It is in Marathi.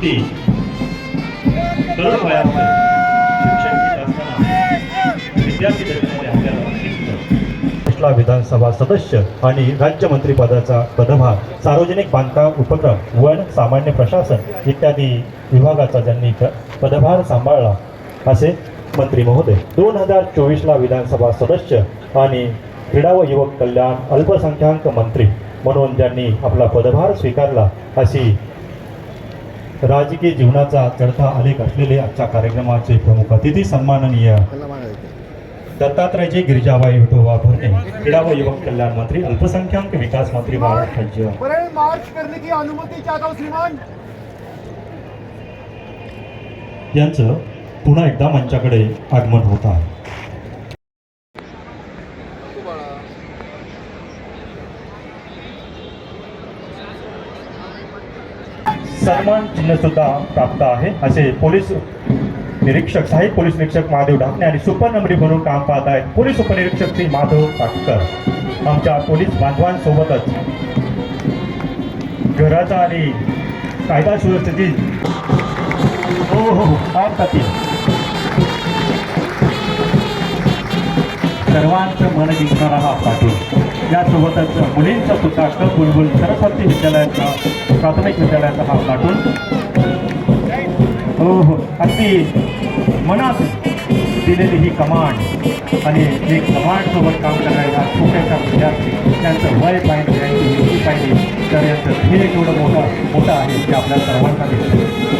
अगदी तरुण वयामध्ये शिक्षण घेत असताना विद्यार्थी दशेमध्ये आपल्याला विधानसभा सदस्य आणि राज्यमंत्री पदाचा पदभार सार्वजनिक बांधकाम उपक्रम वन सामान्य प्रशासन इत्यादी विभागाचा ज्यांनी पदभार सांभाळला असे मंत्री महोदय. दोन हजार चोवीसला विधानसभा सदस्य आणि क्रीडा व युवक कल्याण अल्पसंख्याक मंत्री म्हणून ज्यांनी आपला पदभार स्वीकारला अशी राजकीय जीवनाचा चढता आलेख असलेले आजच्या कार्यक्रमाचे प्रमुख अतिथी सन्माननीय दत्तात्रयजी गिरिजाबाई विठोबा भरणे क्रीडा व युवक कल्याण मंत्री अल्पसंख्याक विकास मंत्री महाराष्ट्र राज्य मार्च करने की अनुमति श्रीमान? यांचं पुन्हा एकदा मंचाकडे आगमन होत आहे. सन्मान चिन्हसुद्धा प्राप्त आहे. असे पोलीस निरीक्षक साहेब पोलीस निरीक्षक महादेव ढाकणे आणि सुपर नंबरी म्हणून काम पाहत आहेत. पोलीस उपनिरीक्षक श्री माधव पाटकर आमच्या पोलीस बांधवांसोबतच घराचा आणि कायदा सुव्यवस्थेची हो हो हो सर्वांचं मन जिंकणारा हा पाटील. यासोबतच मुलींचा सुद्धा क बुलबुल सरस्वती विद्यालयाचा प्राथमिक विद्यालयाचा हा कार्टून हो हो अगदी मनात दिलेली ही कमांड आणि एक कमांडसोबत काम करायला हा छोट्याशा विद्यार्थी त्यांचं वय पाहिजे त्यांची उंची पाहिजे तर यांचं ध्येय एवढं मोठं मोठं आहे ते आपल्या सर्वांना दिसतं